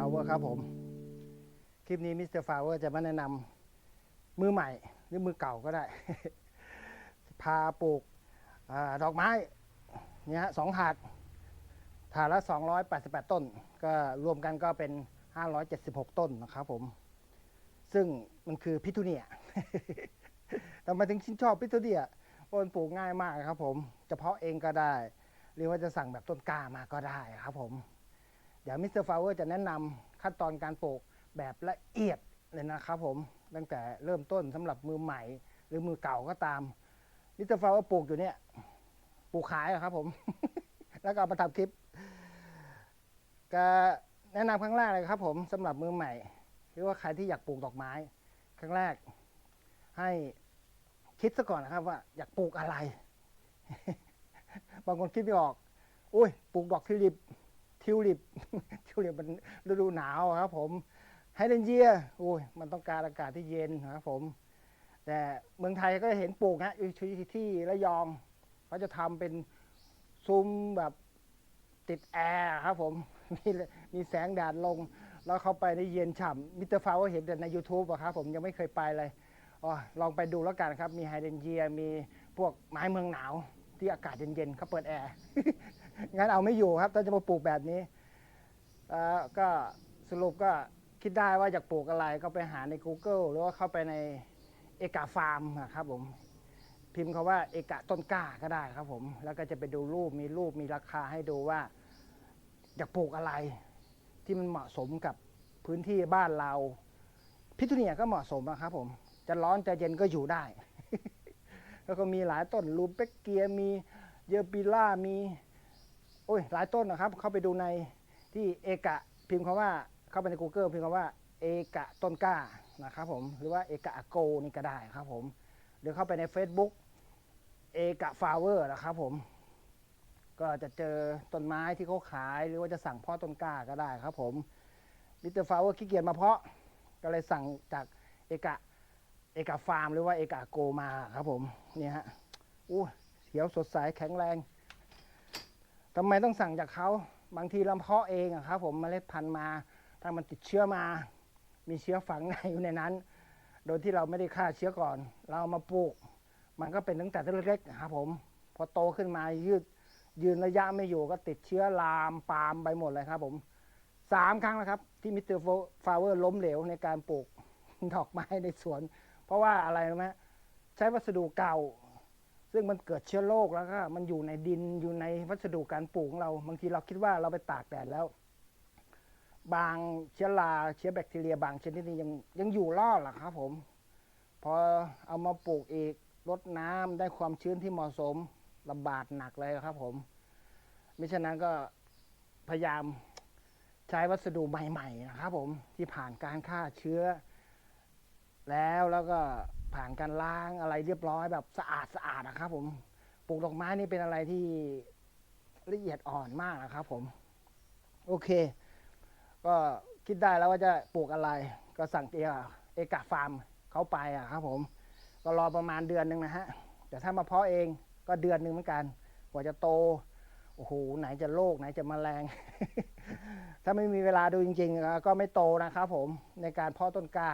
Flower ครับผม คลิปนี้มิสเตอร์ฟาวเวอร์จะมาแนะนำมือใหม่หรือมือเก่าก็ได้ พาปลูกอดอกไม้เนี่ยฮะสองถาดถาดละ 288 ต้น ก็รวมกันก็เป็น 576 ต้นนะครับผม ซึ่งมันคือพิทูเนียทำไมถึงชื่นชอบพิทูเนียเพราะมันปลูกง่ายมากครับผม เฉพาะเองก็ได้ หรือว่าจะสั่งแบบต้นกล้ามาก็ได้ครับผม เดี๋ยวมิสเตอร์ฟลาวเวอร์จะแนะนำขั้นตอนการปลูกแบบละเอียดเลยนะครับผม ตั้งแต่เริ่มต้นสำหรับมือใหม่ หรือมือเก่าก็ตามมิสเตอร์ฟลาวเวอร์ปลูกอยู่เนี่ยปลูกขายอะครับผม แล้วก็มาทำคลิปก็แนะนำครั้งแรกเลยครับผมสำหรับมือใหม่ หรือว่าใครที่อยากปลูกดอกไม้ ครั้งแรก ให้คิดซะก่อนนะครับว่าอยากปลูกอะไร บางคนคิดไม่ออก อุ้ยปลูกดอกทิวลิป ทิวลิป ทิวลิปมันฤดูหนาวครับผมไฮเดรนเยียโอ้ยมันต้องการอากาศที่เย็นครับผม แต่เมืองไทยก็เห็นปลูกนะอยู่ที่ที่ระยองเขาจะทำเป็นซุ้มแบบติดแอร์ครับผมมีมีแสงแดดลง แล้วเข้าไปได้เย็นฉ่ำมิสเตอร์ฟาวเห็นแต่ใน YouTube อะครับผมยังไม่เคยไปเลยอ๋อลองไปดูแล้วกันครับ มีไฮเดรนเยียมีพวกไม้เมืองหนาวที่อากาศเย็นๆเขาเปิดแอร์ งั้นเอาไม่อยู่ครับถ้าจะมาปลูกแบบนี้ก็สรุปก็คิดได้ว่าอยากปลูกอะไรก็ไปหาใน Google หรือว่าเข้าไปในเอกาฟาร์มครับผมพิมพ์คาว่าเอกะต้นกล้าก็ได้ครับผม แล้วก็จะไปดูรูปมีรูปมีราคาให้ดูว่าอยากปลูกอะไรที่มันเหมาะสมกับพื้นที่บ้านเราพิทูเนียก็เหมาะสมอะครับผม จะร้อนจะเย็นก็อยู่ได้ แล้วก็มีหลายต้นลูเปกเกียมีเยอร์ปิล่ามี อ้ยหลายต้นนะครับ เข้าไปดูในที่เอกะพิมพ์คาว่าเข้าไปใน Google พิมพ์คาว่าเอกะต้นกล้านะครับผมหรือว่าเอกะโกนี่ก็ได้ครับผมหรือเข้าไปใน Facebook เอกะฟลาเวอร์นะครับผมก็จะเจอต้นไม้ที่เขาขาย หรือว่าจะสั่งเพ่อต้นกล้าก็ได้ครับผมมิสเตอร์ฟลาเวอร์ขี้เกียจมาเพาะก็เลยสั่งจากเอกะเอกะฟาร์ม หรือว่าเอกะโกมาครับผมเนี่ยฮะอู้เขียวสดใสแข็งแรง ทำไมต้องสั่งจากเขาบางทีเราเพาะเองครับผมเมล็ดพันธุ์มา ถ้ามันติดเชื้อมา มีเชื้อฝังในอยู่ในนั้น โดยที่เราไม่ได้ฆ่าเชื้อก่อน เรามาปลูก มันก็เป็นตั้งแต่ต้นเล็กๆครับผมพอโตขึ้นมายืดยืนระยะไม่อยู่ก็ติดเชื้อลามปามไปหมดเลยครับผมสามครั้งแล้วครับ ที่มิสเตอร์ฟลาเวอร์ล้มเหลวในการปลูกดอกไม้ในสวน เพราะว่าอะไรรู้ไหมใช้วัสดุเก่า ซึ่งมันเกิดเชื้อโรคแล้วก็มันอยู่ในดินอยู่ในวัสดุการปลูกของเรา บางทีเราคิดว่าเราไปตากแดดแล้ว บางเชื้อราเชื้อแบคทีเรีย บางชนิดนี่ยังยังอยู่รอดหรอครับผมพอเอามาปลูกอีกรดน้ำได้ความชื้นที่เหมาะสมลำบากหนักเลยครับผมมิฉะนั้นก็พยายามใช้วัสดุใหม่ๆนะครับผมที่ผ่านการฆ่าเชื้อ แล้วแล้วก็ ผ่านการล้างอะไรเรียบร้อยแบบสะอาดสะอาดนะครับ ผมปลูกดอกไม้นี่เป็นอะไรที่ละเอียดอ่อนมากนะครับ ผม โอเค ก็คิดได้แล้วว่าจะปลูกอะไร ก็สั่งเอเอกะฟาร์มเขาไปอะครับ ผม ก็รอประมาณเดือนหนึ่งนะฮะแต่ถ้ามาเพาะเองก็เดือนหนึ่งเหมือนกันกว่าจะโตโอ้โหไหนจะโรคไหนจะมแมลง ถ้าไม่มีเวลาดูจริงๆ ก็ไม่โตนะครับผมในการเพาะต้นกล้า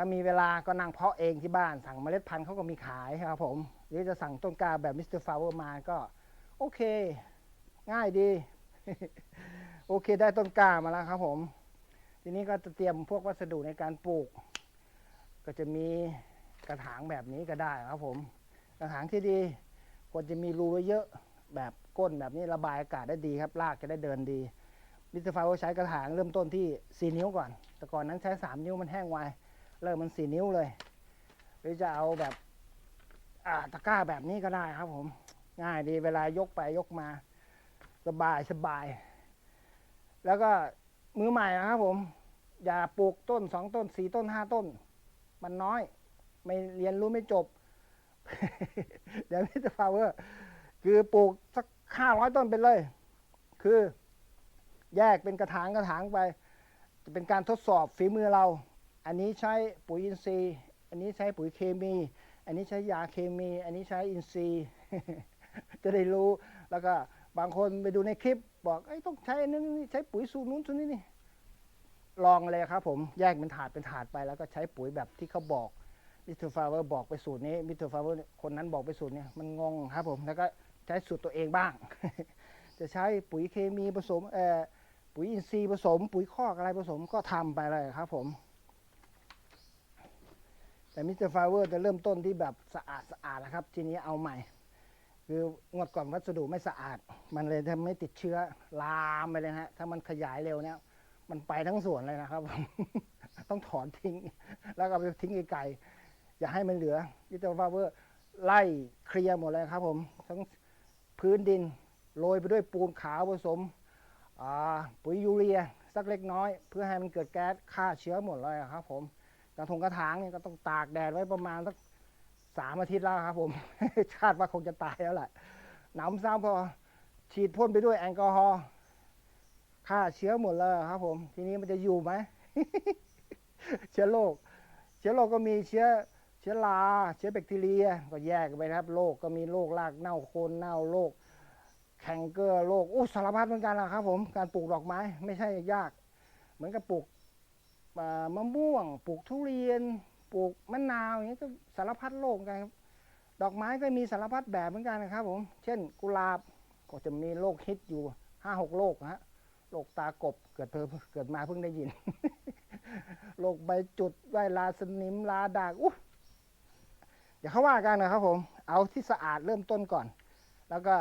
ถ้ามีเวลาก็นั่งเพาะเองที่บ้านสั่งเมล็ดพันธุ์เขาก็มีขายครับผมหรือจะสั่งต้นกาแบบมิสเตอร์ฟลาเวอร์มาก็โอเค ง่ายดี โอเคได้ต้นกามาแล้วครับผม ทีนี้ก็จะเตรียมพวกวัสดุในการปลูก ก็จะมีกระถางแบบนี้ก็ได้ครับผม กระถางที่ดีควรจะมีรูไว้เยอะแบบก้นแบบนี้ระบายอากาศได้ดีครับรากจะได้เดินดีมิสเตอร์ฟาวใช้กระถางเริ่มต้นที่ 4 นิ้วก่อน แต่ก่อนนั้นใช้ 3 นิ้วมันแห้งไว เริ่มมัน4นิ้วเลย หรือจะเอาแบบอ่าตะกร้าแบบนี้ก็ได้ครับผม ง่ายดีเวลายกไปยกมา สบายสบาย แล้วก็มือใหม่นะครับผม อย่าปลูกต้นสองต้นสี่ต้นห้าต้น มันน้อย ไม่เรียนรู้ไม่จบ เดี๋ยวมิสเตอร์ฟาวเวอร์คือปลูกสักห้าร้อยต้นไปเลย คือแยกเป็นกระถางกระถางไป จะเป็นการทดสอบฝีมือเรา อันนี้ใช้ปุ๋ยอินทรีย์ อันนี้ใช้ปุ๋ยเคมี อันนี้ใช้ยาเคมี อันนี้ใช้อินทรีย์ จะได้รู้ แล้วก็บางคนไปดูในคลิป บอกไอ้ต้องใช้นนั้นนี่ใช้ปุ๋ยสูตรนู้นสูตรนี้นี่ ลองเลยครับผม แยกเป็นถาดเป็นถาดไป แล้วก็ใช้ปุ๋ยแบบที่เขาบอกมิสเตอร์ฟาเวอร์บอกไปสูตรนี้ มิสเตอร์ฟาเวอร์คนนั้นบอกไปสูตรนี้มันงงครับผม แล้วก็ใช้สูตรตัวเองบ้าง จะใช้ปุ๋ยเคมีผสมเอ่อปุ๋ยอินทรีย์ผสม ปุ๋ยคอกอะไรผสมก็ทำไปเลยครับผม แต่มิสเตอร์ฟาเวอร์จะเริ่มต้นที่แบบสะอาดสะอาดนะครับ ทีนี้เอาใหม่ คืองดก่อนวัสดุไม่สะอาด มันเลยทำให้ติดเชื้อลามไปเลยฮะถ้ามันขยายเร็วเนี่ย มันไปทั้งสวนเลยนะครับ ต้องถอนทิ้ง แล้วก็เอาไปทิ้งไกลๆอย่าให้มันเหลือมิสเตอร์ฟาเวอร์ไล่เคลียร์หมดเลยครับ ผม ทั้งพื้นดินโรยไปด้วยปูนขาวผสมอ่าปุ๋ยยูเรียสักเล็กน้อย เพื่อให้มันเกิดแก๊สฆ่าเชื้อหมดเลยครับผม กระทงกระถางเนี่ยก็ต้องตากแดดไว้ประมาณสักสามอาทิตย์แล้วครับ ผมคาดว่าคงจะตายแล้วแหละหนำซ้ำพอฉีดพ่นไปด้วยแอลกอฮอล์ฆ่าเชื้อหมดเลยครับ ผม ทีนี้มันจะอยู่ไหมเชื้อโรคเชื้อโรคก็มีเชื้อเชื้อราเชื้อแบคทีเรีย ก็แยกไปนะครับโรคก็มีโรครากเน่าโคนเน่าโรคแคนเกอร์โรคอู้สารพัดเหมือนกันนะครับ ผมการปลูกดอกไม้ ไม่ใช่ยาก เหมือนกับปลูก มะม่วง ปลูกทุเรียน ปลูกมะนาวอย่างนี้ก็สารพัดโรคกันครับ ดอกไม้ก็มีสารพัดแบบเหมือนกันนะครับ ผม เช่น กุหลาบก็จะมีโรคฮิตอยู่ห้าหกโรคฮะโรคตากบเกิดเพิ่เกิดมาเพิ่งได้ยินโรคใบจุดไวลาสนิมลาดากอู้เดี๋ยวเขาว่ากันนะครับผม เอาที่สะอาดเริ่มต้นก่อน แล้วก็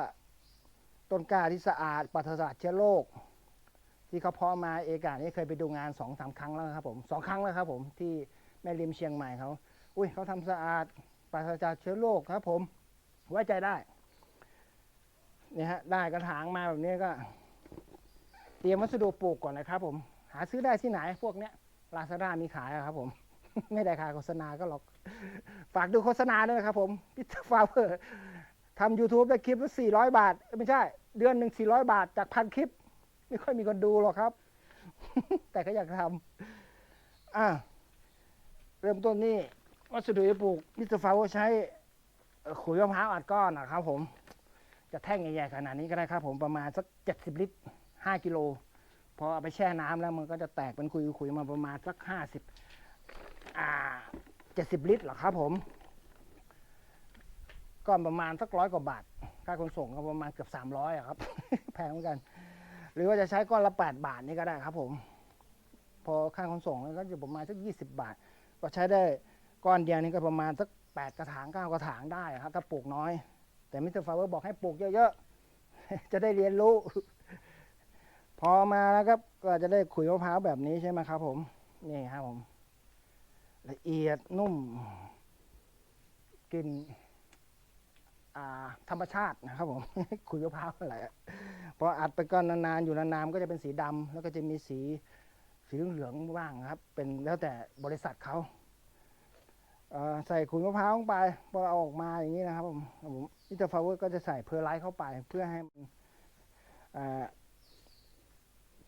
ต้นกล้าที่สะอาดปราศจากเชื้อโรค ที่เขาเพาะมาเอกานี่เคยไปดูงานสองสามครั้งแล้วครับผมสองครั้งแล้วครับผมที่แม่ริมเชียงใหม่เขาอุ้ยเขาทำสะอาดปราศจากเชื้อโรคครับ ผมไว้ใจได้เนี่ยฮะได้กระถางมาแบบนี้ก็ เตรียมวัสดุปลูกก่อนนะครับ ผม หาซื้อได้ที่ไหนพวกเนี้ยลาซาด้ามีขายอะครับ ผม ไม่ได้ขายโฆษณาก็หรอก ฝากดูโฆษณาด้วยนะครับ ผมพิทฟาเวอร์ทำ YouTube ได้คลิปละ400บาทเอ้ยไม่ใช่ เดือนหนึ่ง400บาท จากพันคลิป ไม่ค่อยมีคนดูหรอกครับ แต่ก็อยากทำอะเริ่มต้นนี่วัสดุที่ปลูกมิสเตอร์ฟาเวอร์ใช้ขุยมะพร้าวอัดก้อนนะครับ ผม จะแท่งใหญ่ๆขนาดนี้ก็ได้ครับ ผมประมาณสัก70ลิตร5กิโลพอเอาไปแช่น้ำแล้วมันก็จะแตกเป็นคุยๆมาประมาณสักห้าสิบอ่าเจ็ดสิบลิตรหรอครับ ผมก็ประมาณสักร้อยกว่าบาทค่าขนส่งก็ประมาณเกือบสามร้อยอะครับ แพงเหมือนกัน หรือว่าจะใช้ก้อนละแปดบาทนี่ก็ได้ครับผม พอค่าขนส่งก็อยู่ประมาณสักยี่สิบาท ก็ใช้ได้ก้อนเดียวนี่ก็ประมาณสักแปดกระถางเก้ากระถางได้ครับ ถ้าปลูกน้อย แต่มิสเตอร์ฟาเวอร์บอกให้ปลูกเยอะๆ จะได้เรียนรู้ พอมาแล้วครับก็จะได้ขุยมะพร้าวแบบนี้ใช่ไหมครับ ผม นี่ครับผม ละเอียดนุ่มกลินอ่าธรรมชาตินะครับผม ขุยมะพร้าวอะไร พออัดไปก้อนนานๆอยู่นานๆก็จะเป็นสีดำแล้วก็จะมีสีสีเหลืองๆบ้างครับ เป็นแล้วแต่บริษัทเขาใส่ขุยมะพร้าวลงไปพอเอาออกมาอย่างนี้นะครับผมผมมิสเตอร์ฟาวเวอร์ก็จะใส่เพอร์ไลท์เข้าไป เพื่อให้มัน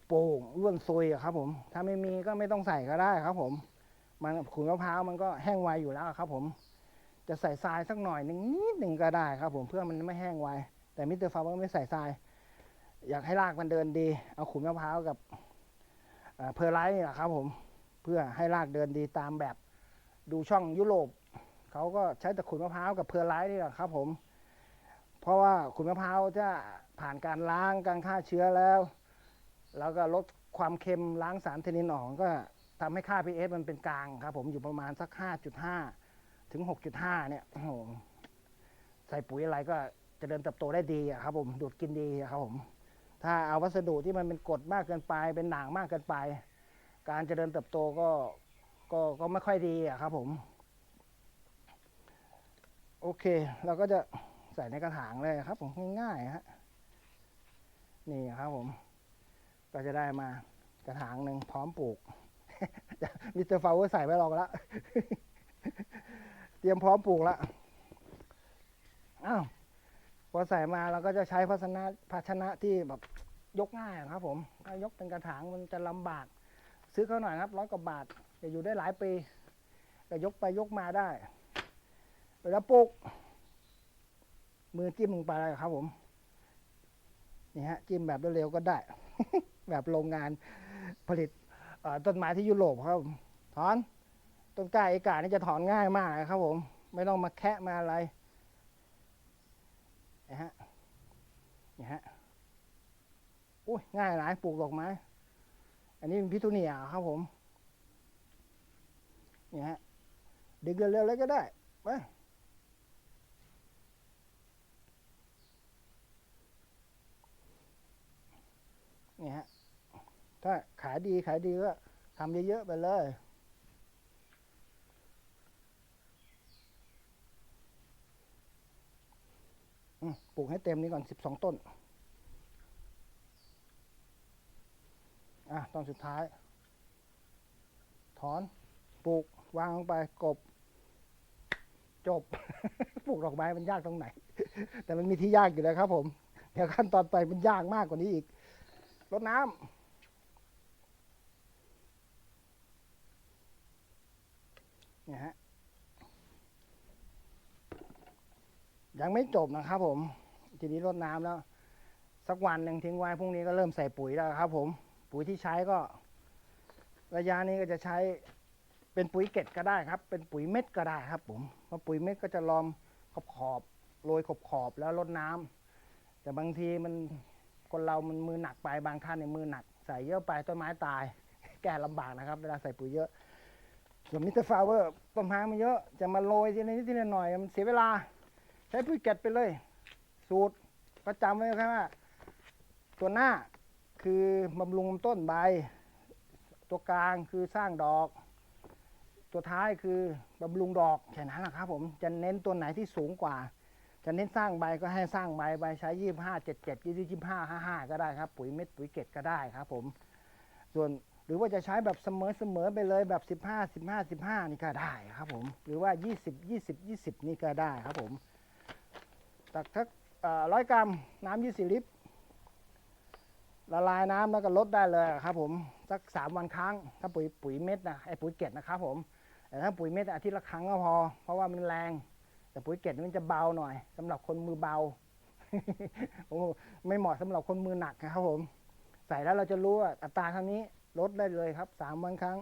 โป่งร่วนซุยครับ ผม ถ้าไม่มีก็ไม่ต้องใส่ก็ได้ครับ ผม มันขุยมะพร้าวมันก็แห้งไวอยู่แล้วครับ ผม จะใส่ทรายสักหน่อยนึงนิดหนึ่งก็ได้ครับ ผมเพื่อมันไม่แห้งไวแต่มิสเตอร์ฟาวเวอร์ไม่ใส่ทราย อยากให้รากมันเดินดี เอาขุยมะพร้าวกับเพอร์ไลท์นี่แหละครับผมเพื่อให้รากเดินดีตามแบบดูช่องยุโรปเขาก็ใช้แต่ขุยมะพร้าวกับเพอร์ไลท์นี่แหละครับผม เพราะว่าขุยมะพร้าวจะผ่านการล้างการฆ่าเชื้อแล้ว แล้วก็ลดความเค็มล้างสารเทนินออกก็ทำให้ค่า pH มันเป็นกลางครับผมอยู่ประมาณสัก 5.5 ถึง 6.5 เนี่ยโอ้โหใส่ปุ๋ยอะไรก็เจะเดินเติบโตได้ดีครับผมดูดกินดีครับผม ถ้าเอาวัสดุที่มันเป็นกรดมากเกินไป เป็นหนางมากเกินไป การเจริญเติบโตก็ก็ก็ไม่ค่อยดีอะครับผม โอเค เราก็จะใส่ในกระถางเลยครับ ผมง่ายๆฮะนี่ครับผม ก็จะได้มากระถางหนึ่งพร้อมปลูกมิสเตอร์ฟาวเวอร์ใส่ไว้รองแล้วเตรียมพร้อมปลูกแล้วอ้าว พอใส่มาเราก็จะใช้ภาชนะภาชนะที่แบบยกง่ายอะครับ ผมถ้ายกเป็นกระถางมันจะลำบาก ซื้อเขาหน่อยครับร้อยกว่าบาทจะอยู่ได้หลายปีก็ยกไปยกมาได้เวลาปลูกมือจิ้มลงไปเลยครับผมนี่ฮะจิ้มแบบเร็วๆก็ได้ แบบโรงงานผลิตต้นไม้ที่ยุโรปครับถอนต้นกล้าเอกานี่จะถอนง่ายมากนะครับผม ไม่ต้องมาแคะมาอะไร นะฮะนี่ฮะอุ้ยง่ายหลายปลูกดอกไม้ อันนี้เป็นพิทูเนียครับผมนี่ฮะดึงเร็วๆเลยก็ได้มานี่ฮะถ้าขายดีขายดีก็ทำเยอะๆไปเลย อืม ปลูกให้เต็มนี้ก่อนสิบสองต้น อะตอนสุดท้าย ถอน ปลูก วางลงไปกบ จบ ปลูกดอกไม้มันยากตรงไหน แต่มันมีที่ยากอยู่แล้วครับ ผม เดี๋ยวขั้นตอนไปมันยากมากกว่านี้อีกรดน้ำเนี่ยฮะ ยังไม่จบนะครับผมทีนี้รดน้ำแล้ว สักวันหนึ่งทิ้งไว้พรุ่งนี้ก็เริ่มใส่ปุ๋ยแล้วครับผมปุ๋ยที่ใช้ก็ ระยะนี้ก็จะใช้เป็นปุ๋ยเกล็ดก็ได้ครับ เป็นปุ๋ยเม็ดก็ได้ครับผมเพราะปุ๋ยเม็ดก็จะลอมขอบขอบๆโรยขอบขอบๆแล้วรดน้ำแต่บางทีมันคนเรามันมือหนักไปบางท่านในยมือหนัก ใส่เยอะไปต้นไม้ตาย แก้ลำบากนะครับ เวลาใส่ปุ๋ยเยอะส่วนมิสเตอร์ฟลาเวอร์ต้นไม้มันเยอะจะมาโรยทีละนิดทีละหน่อยมันเสียเวลา ใช้ปุ๋ยเก็ดไปเลย สูตรก็จำไว้ครับว่า ตัวหน้าคือบำรุงต้นใบ ตัวกลางคือสร้างดอก ตัวท้ายคือบำรุงดอกแค่นั้นแหละครับผมจะเน้นตัวไหนที่สูงกว่า จะเน้นสร้างใบก็ให้สร้างใบใบใช้ยี่ห้าเจ็ดเจ็ดยี่สิบห้าห้าห้าก็ได้ครับ ปุ๋ยเม็ดปุ๋ยเกล็ดก็ได้ครับ ผม ส่วนหรือว่าจะใช้แบบเสมอเสมอไปเลยแบบสิบห้าสิบห้าสิบห้านี่ก็ได้ครับผม หรือว่ายี่สิบยี่สิบยี่สิบนี่ก็ได้ครับผม ตักทักร้อยกรัมน้ำยี่สิบลิตร ละลายน้ำแล้วก็ลดได้เลยครับผม สักสามวันครั้ง ถ้าปุ๋ยปุ๋ยเม็ดนะไอปุ๋ยเกล็ดนะครับผมแต่ถ้าปุ๋ยเม็ดอาทิตย์ละครั้งก็พอ เพราะว่ามันแรง แต่ปุ๋ยเกล็ดมันจะเบาหน่อยสำหรับคนมือเบาโอ้ไม่เหมาะสำหรับคนมือหนักนะครับผม ใส่แล้วเราจะรู้ว่าอัตราเท่านี้ลดได้เลยครับสามวันครั้ง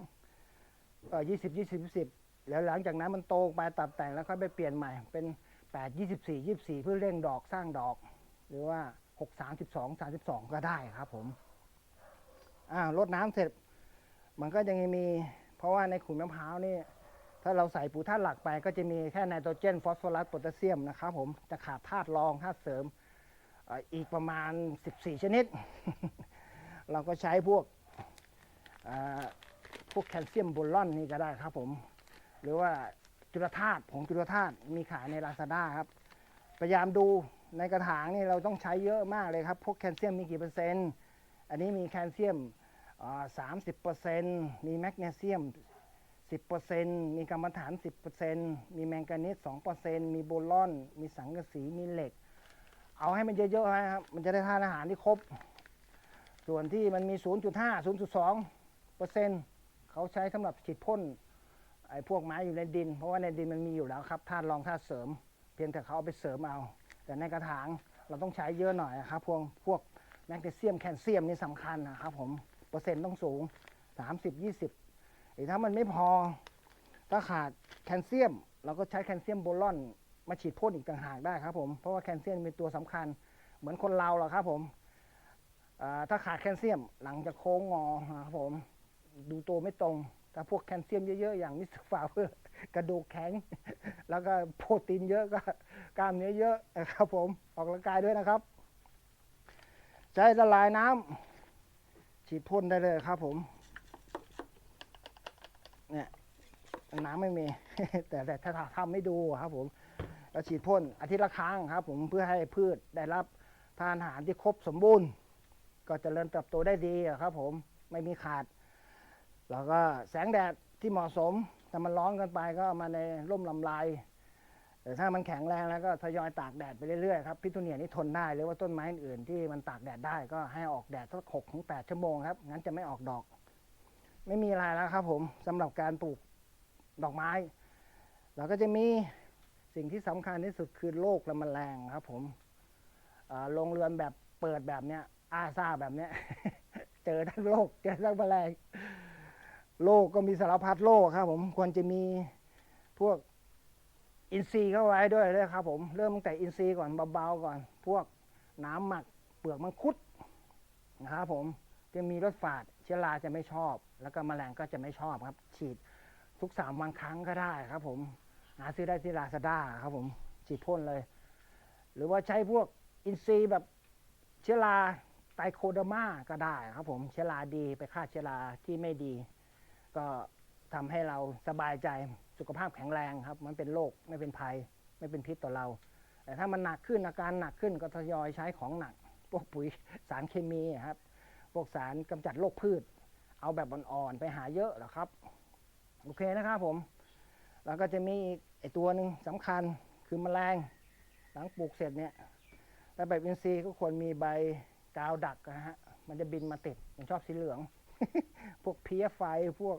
เออยี่สิบยี่สิบยี่สิบแล้วหลังจากนั้นมันโตไปตัดแต่งแล้วค่อยไปเปลี่ยนใหม่ เป็น ดยี่สิบสี่ยี่สิบสี่เพื่อเร่งดอกสร้างดอก หรือว่าหกสามสิบสองสามสิบสองก็ได้ครับผมอ่ารดน้ำเสร็จ มันก็ยังมี เพราะว่าในขุนมะพร้าวนี่ ถ้าเราใส่ปุ๋ยธาตุหลักไปก็จะมีแค่ไนโตรเจน ฟอสฟอรัสโพแทสเซียมนะครับผมจะขาดธาตุรองธาตุเสริมอีกประมาณ 14 ชนิด เราก็ใช้พวกพวกแคลเซียมโบลอนนี่ก็ได้ครับผม หรือว่า จุลธาตุผงจุลธาตุมีขายในลาซาด้าครับพยายามดูในกระถางนี่เราต้องใช้เยอะมากเลยครับ พวกแคลเซียมมีกี่เปอร์เซ็นต์ อันนี้มีแคลเซียมสามสิบเปอร์เซ็นต์มีแมกนีเซียมสิบเปอร์เซ็นต์มีกรรมฐานสิบเปอร์เซ็นต์มีแมงกานีสสองเปอร์เซ็นต์มีโบลอน มีสังกะสี มีเหล็ก เอาให้มันเยอะๆนะครับ มันจะได้ธาตุอาหารที่ครบ ส่วนที่มันมี 0.5 0.2เปอร์เซ็นต์เขาใช้สำหรับฉีดพ่น ไอ้พวกไม้อยู่ในดิน เพราะว่าในดินมันมีอยู่แล้วครับธาตุรองธาตุเสริม เพียงแต่เขาเอาไปเสริมเอา แต่ในกระถางเราต้องใช้เยอะหน่อยครับพวกพวกแมกนีเซียมแคลเซียมนี่สำคัญนะครับผมเปอร์เซ็นต์ต้องสูง 30 20หรือถ้ามันไม่พอถ้าขาดแคลเซียมเราก็ใช้แคลเซียมโบลอนมาฉีดพ่นอีกต่างหากได้ครับผมเพราะว่าแคลเซียมเป็นตัวสำคัญเหมือนคนเราแหละครับผมถ้าขาดแคลเซียมหลังจะโค้งงอครับผม ดูตัวไม่ตรง แต่พวกแคลเซียมเยอะๆ อย่างมิสเตอร์ฟาเวอร์กระดูกแข็ง แล้วก็โปรตีนเยอะก็กล้ามเนื้อเยอะนะครับผมออกกำลังกายด้วยนะครับ ใช้ละลายน้ำฉีดพ่นได้เลยครับผมเนี่ยน้ำไม่มี แต่แต่ถ้าทำไม่ดูครับผมเราฉีดพ่นอาทิตย์ละครั้งครับ ผมเพื่อให้พืชได้รับทานอาหารที่ครบสมบูรณ์ ก็จเจริญเติบโตได้ดีครับผมไม่มีขาด แล้วก็แสงแดดที่เหมาะสมถ้ามันร้อนเกันไปก็มาในร่มลำลายแต่ถ้ามันแข็งแรงแล้วก็ทยอยตากแดดไปเรื่อยๆครับพิทูเนียนี่ทนได้หรือว่าต้นไม้อื่นๆที่มันตากแดดได้ก็ให้ออกแดดสักหกถึงแปดชั่วโมงครับงั้นจะไม่ออกดอก ไม่มีอะไรแล้วครับผมสำหรับการปลูกดอกไม้ เราก็จะมีสิ่งที่สำคัญที่สุดคือโรคและแมลงครับ ผมโรงเรือนแบบเปิดแบบเนี้ยอาซาแบบเนี้ย เจอทั้งโรคเจอทั้งแมลง โลกก็มีสารพัดโลกครับ ผมควรจะมีพวกอินทรีย์เข้าไว้ด้วยเลยครับ ผมเริ่มตั้งแต่อินทรีย์ก่อนเบาๆก่อน พวกน้ำหมักเปลือกมังคุดนะครับผมจะมีรสฝาดเชื้อราจะไม่ชอบ แล้วก็แมลงก็จะไม่ชอบครับ ฉีดทุกสามวันครั้งก็ได้ครับ ผมหาซื้อได้ที่ลาซาด้าครับ ผมฉีดพ่นเลย หรือว่าใช้พวกอินทรีย์แบบเชื้อราไตรโคเดอร์มาก็ได้ครับ ผมเชื้อราดีไปฆ่าเชื้อราที่ไม่ดี ก็ทำให้เราสบายใจสุขภาพแข็งแรงครับ มันเป็นโรคไม่เป็นภัย ไม่เป็นพิษต่อเรา แต่ถ้ามันหนักขึ้นอาการหนักขึ้นก็ทยอยใช้ของหนัก พวกปุ๋ยสารเคมีครับ พวกสารกำจัดโรคพืช เอาแบบอ่อนๆไปหาเยอะหรอครับ โอเคนะครับผม แล้วก็จะมีอีกไอตัวหนึ่งสำคัญคือแมลง หลังปลูกเสร็จเนี่ยแต่แบบอินทรีย์ก็ควรมีใบกาวดักนะฮะมันจะบินมาติดผมชอบสีเหลือง พวกเพี้ยไฟพวก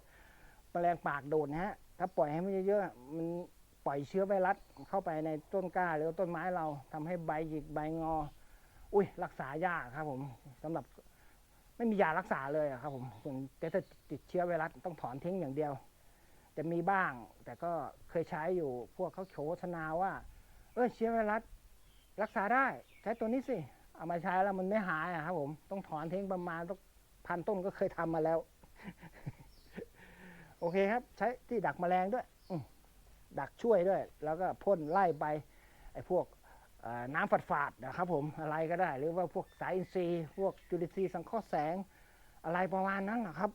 แมลงปากโดดนะฮะ ถ้าปล่อยให้มันเยอะๆมันปล่อยเชื้อไวรัสเข้าไปในต้นกล้าหรือต้นไม้เราทำให้ใบหยิกใบงอ อุ้ยรักษายากครับ ผมสำหรับไม่มียารักษาเลยครับ ผมส่วนแต่ถ้าติดเชื้อไวรัสต้องถอนทิ้งอย่างเดียว จะมีบ้าง แต่ก็เคยใช้อยู่พวกเขาโฆษณาว่า เออเชื้อไวรัสรักษาได้ ใช้ตัวนี้สิเอามาใช้แล้วมันไม่หายครับ ผมต้องถอนทิ้งประมาณต้อง พันต้นก็เคยทำมาแล้ว โอเคครับ ใช้ที่ดักแมลงด้วยดักช่วยด้วย แล้วก็พ่นไล่ไปไอ้พวกน้ำฝาดฝาดๆนะครับผมอะไรก็ได้ หรือว่าพวกสายอินทรีย์พวกจุลินทรีย์สังเคราะห์แสง อะไรประมาณนั้นนะครับ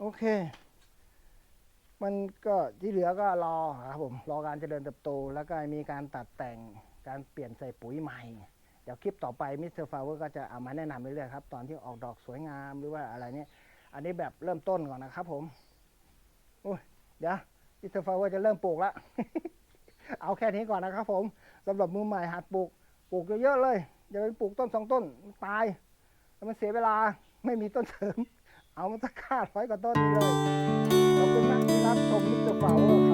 โอเค มันก็ที่เหลือก็รอครับผมรอการเจริญเติบโต แล้วก็มีการตัดแต่งการเปลี่ยนใส่ปุ๋ยใหม่ เดี๋ยวคลิปต่อไปมิสเตอร์ฟาวเวอร์ก็จะเอามาแนะนำเรื่อยๆครับ ตอนที่ออกดอกสวยงามหรือว่าอะไรเนี่ย อันนี้แบบเริ่มต้นก่อนนะครับผมโอ้ยเดี๋ยวมิสเตอร์ฟาวเวอร์จะเริ่มปลูกแล้วเอาแค่นี้ก่อนนะครับ ผมสำหรับมือใหม่หัดปลูกปลูกเยอะๆเลยอย่าไปปลูกต้นสองต้นตายแล้วมันเสียเวลาไม่มีต้นเสริม เอามาสักค่าร้อยกว่าต้นนี่เลยขอบคุณมากที่รับชมมิสเตอร์ฟาวเวอร์